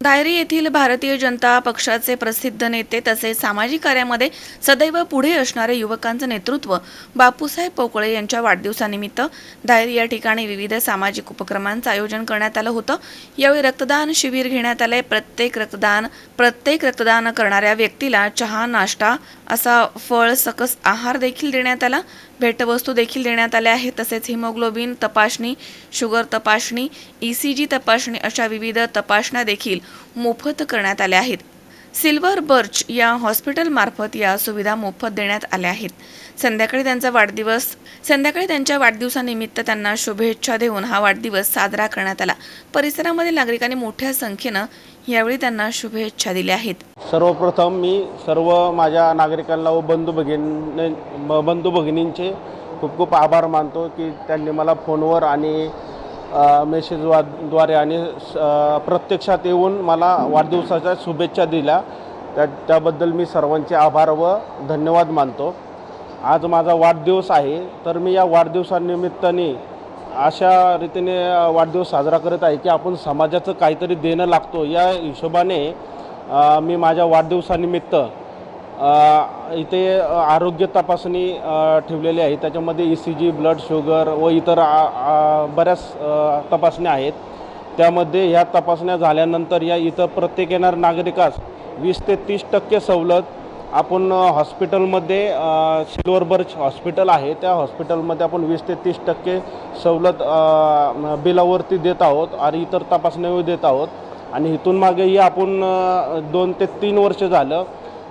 दायरी येथील भारतीय जनता पक्षाचे प्रसिद्ध नेते तसेच सामाजिक कार्यामध्ये सदैव पुढे असणारे युवकांचं नेतृत्व बापूसाहेब पोकळे यांच्या वाढदिवसानिमित्त दायरी या ठिकाणी विविध सामाजिक उपक्रमांचं आयोजन करण्यात आलं होतं. यावेळी रक्तदान शिबिर घेण्यात आले प्रत्येक रक्तदान प्रत्येक रक्तदान करणाऱ्या व्यक्तीला चहा नाश्ता असा फळ सकस आहार देखील देण्यात आला. भेटवस्तू देखील देण्यात आल्या आहेत. तसेच हिमोग्लोबिन तपासणी शुगर तपासणी ई सी जी तपासणी अशा विविध तपासण्या देखील मोफत करण्यात आल्या आहेत. सिल्वर बर्च या हॉस्पिटलमार्फत या सुविधा मोफत देण्यात आल्या आहेत. संध्याकाळी त्यांचा वाढदिवस संध्याकाळी त्यांच्या वाढदिवसानिमित्त त्यांना शुभेच्छा देऊन हा वाढदिवस साजरा करण्यात आला. परिसरामध्ये नागरिकांनी मोठ्या संख्येनं यावेळी त्यांना शुभेच्छा दिल्या आहेत. सर्वप्रथम मी सर्व माझ्या नागरिकांना व बंधू भगिनी बंधू भगिनींचे खूप खूप आभार मानतो की त्यांनी मला फोनवर आणि मेसेजद्वारे आणि स- प्रत्यक्षात येऊन मला वाढदिवसाच्या शुभेच्छा दिल्या. त्या त्याबद्दल मी सर्वांचे आभार व धन्यवाद मानतो. आज माझा वाढदिवस आहे तर मी या वाढदिवसानिमित्ताने अशा रीतीने वाढदिवस साजरा करत आहे की आपण समाजाचं काहीतरी देणं लागतो. या हिशोबाने मी माझ्या वाढदिवसानिमित्त इथे आरोग्य तपासणी ठेवलेली आहे. त्याच्यामध्ये E C G blood sugar व इतर बऱ्याच तपासण्या आहेत. त्यामध्ये ह्या तपासण्या झाल्यानंतर या इथं प्रत्येक येणार नागरिकास वीस ते तीस टक्के सवलत आपण हॉस्पिटलमध्ये सिल्वर बर्च हॉस्पिटल आहे. त्या हॉस्पिटलमध्ये आपण वीस ते तीस टक्के सवलत बिलावरती देत आहोत आणि इतर तपासण्यावर देत आहोत. आणि इथून मागेही आपण दोन ते तीन वर्ष झालं.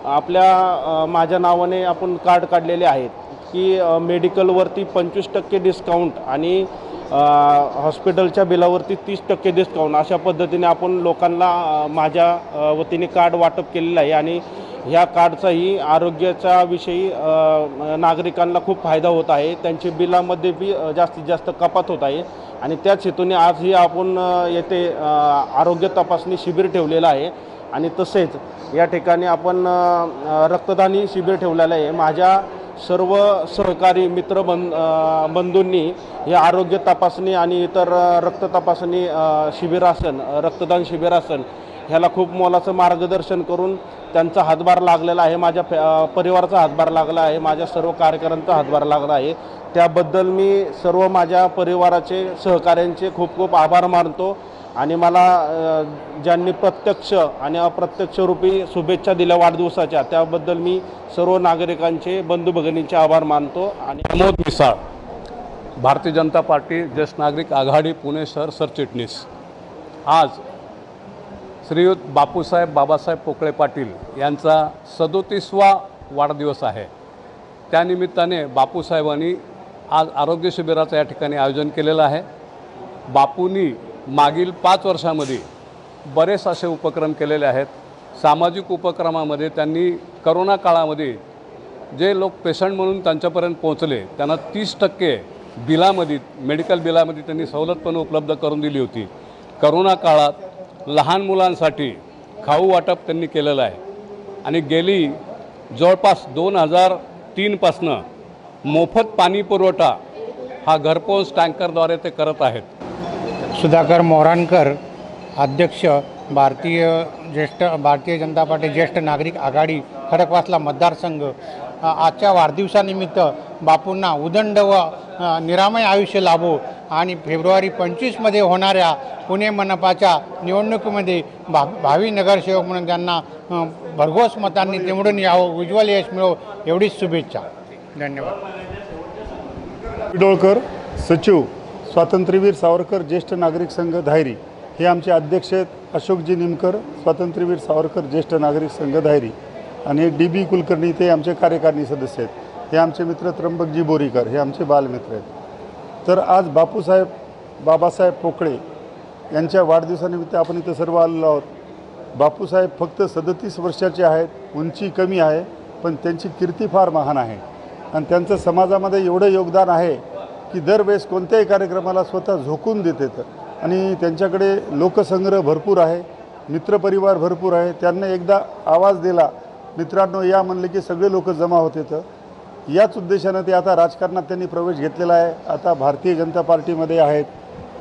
आपल्या माझ्या नावाने आपण कार्ड काढलेले आहेत की मेडिकलवरती पंचवीस टक्के डिस्काउंट आणि हॉस्पिटलच्या बिलावरती तीस टक्के डिस्काउंट अशा पद्धतीने आपण लोकांना माझ्या वतीने कार्ड वाटप केलेलं आहे आणि ह्या कार्डचाही आरोग्याच्या विषयी नागरिकांना खूप फायदा होत आहे. त्यांचे बिलामध्ये बी जास्तीत जास्त कपात होत आहे आणि त्याच हेतूने आजही आपण येथे आरोग्य तपासणी शिबिर ठेवलेलं आहे. आणि तसेच या ठिकाणी आपण रक्तदानी शिबिर ठेवलेलं आहे. माझ्या सर्व सहकारी मित्र बन बंधूंनी हे आरोग्य तपासणी आणि इतर रक्त तपासणी अ, शिबिर रक्तदान शिबिर ह्याला खूप मोलाचं मार्गदर्शन करून त्यांचा हातभार लागलेला आहे. माझ्या फॅ- परिवाराचा हातभार लागला आहे. माझ्या सर्व कार्यकर्त्यांचा हातभार लागला आहे. त्याबद्दल मी सर्व माझ्या परिवाराचे सहकाऱ्यांचे खूप खूप आभार मानतो. आणि मला ज्यांनी प्रत्यक्ष आणि अप्रत्यक्ष रूपी शुभेच्छा दिल्या वाढदिवसाच्या त्याबद्दल मी सर्व नागरिकांचे बंधू भगिनींचे आभार मानतो आणि प्रमोद मिसाळ भारतीय जनता पार्टी ज्येष्ठ नागरिक आघाडी पुणे शहर सरचिटणीस आज श्रीयुत बापूसाहेब बाबासाहेब पोकळे पाटील यांचा सदोतीसवा वाढदिवस आहे. त्यानिमित्ताने बापूसाहेबांनी आज आरोग्य शिबिराचं या ठिकाणी आयोजन केलेलं आहे. बापूंनी मागील पाच वर्षामध्ये बरेच असे उपक्रम केलेले आहेत. सामाजिक उपक्रमामध्ये त्यांनी करोना काळामध्ये जे लोक पेशंट म्हणून त्यांच्यापर्यंत पोहोचले त्यांना तीस टक्के बिलामध्ये मेडिकल बिलामध्ये त्यांनी सवलत पण उपलब्ध करून दिली होती. करोना काळात लहान मुलांसाठी खाऊ वाटप त्यांनी केलेलं आहे. आणि गेली जवळपास दोन हजार तीनपासनं मोफत पाणी पुरवठा हा घरपोच टँकरद्वारे ते करत आहेत. सुधाकर मोराणकर अध्यक्ष भारतीय ज्येष्ठ भारतीय जनता पार्टी ज्येष्ठ नागरिक आघाडी खडकवासला मतदारसंघ. आजच्या वाढदिवसानिमित्त बापूंना उदंड व निरामय आयुष्य लाभो आणि फेब्रुवारी पंचवीसमध्ये होणाऱ्या पुणे मनपाच्या निवडणुकीमध्ये भा भावी नगरसेवक म्हणून त्यांना भरघोस मतांनी निवडून यावं उज्ज्वल यश मिळो एवढीच शुभेच्छा. धन्यवाद. पिडोळकर सचिव. स्वातंत्र्यवीर सावरकर ज्येष्ठ नागरिक संघ धायरी. हे आमचे अध्यक्ष आहेत अशोकजी निमकर स्वातंत्र्यवीर सावरकर ज्येष्ठ नागरिक संघ धायरी. आणि डी बी कुलकर्णी ते आमचे कार्यकारिणी सदस्य आहेत. हे आमचे मित्र त्र्यंबकजी बोरीकर हे आमचे बालमित्र आहेत. तर आज बापूसाहेब बाबासाहेब पोकळे यांच्या वाढदिवसानिमित्त आपण इथं सर्व आलेलो आहोत. बापूसाहेब फक्त सदतीस वर्षाचे आहेत उंची कमी आहे पण त्यांची कीर्ती फार महान आहे. आणि त्यांचं समाजामध्ये एवढं योगदान आहे की दरवेळेस कोणत्याही कार्यक्रमाला स्वतः झोकून देतात आणि त्यांच्याकडे लोकसंग्रह भरपूर आहे मित्रपरिवार भरपूर आहे. त्यांना एकदा आवाज दिला मित्रांनो या म्हणले की सगळे लोक जमा होते तर याच उद्देशानं ते आता राजकारणात त्यांनी प्रवेश घेतलेला आहे. आता भारतीय जनता पार्टीमध्ये आहेत.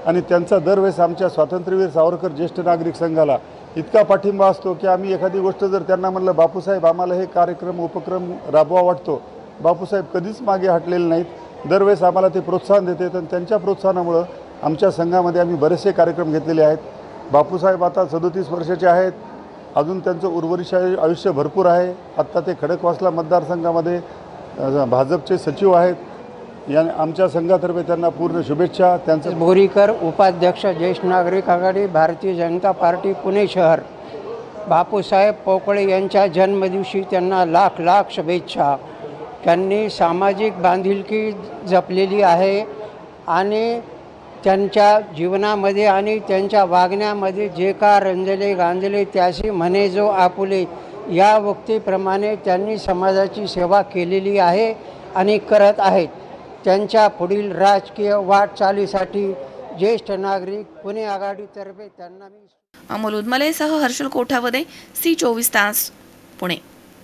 आणि त्यांचा दरवेळेस आमच्या स्वातंत्र्यवीर सावरकर ज्येष्ठ नागरिक संघाला इतका पाठिंबा असतो की आम्ही एखादी गोष्ट जर त्यांना म्हणलं बापूसाहेब आम्हाला हे कार्यक्रम उपक्रम राबवा वाटतो. बापूसाहेब कधीच मागे हटलेले नाहीत. दरवेळेस आम्हाला ते प्रोत्साहन देते आणि त्यांच्या प्रोत्साहनामुळं आमच्या संघामध्ये आम्ही बरेचसे कार्यक्रम घेतलेले आहेत. बापूसाहेब आता सदोतीस वर्षाचे आहेत. अजून त्यांचं उर्वरित आयुष्य भरपूर आहे. आत्ता ते खडकवासला मतदारसंघामध्ये भाजपचे सचिव आहेत. या आमच्या संघातर्फे त्यांना पूर्ण शुभेच्छा. त्यांचं बोरीकर उपाध्यक्ष ज्येष्ठ नागरिक आघाडी भारतीय जनता पार्टी पुणे शहर. बापूसाहेब पोकळे यांच्या जन्मदिवशी त्यांना लाख लाख शुभेच्छा. त्यांनी सामाजिक बांधिलकी जपलेली आहे आणि त्यांच्या जीवनामध्ये आणि त्यांच्या वागण्यामध्ये जे का रंजले गांजले त्याशी म्हणे जो आपुले या वक्तीप्रमाणे त्यांनी समाजाची सेवा केलेली आहे आणि करत आहेत. त्यांच्या पुढील राजकीय वाटचालीसाठी ज्येष्ठ नागरिक पुणे आघाडीतर्फे त्यांना मी अमोल उदमलेसह हर्षल कोठावदे सी चोवीस तास पुणे.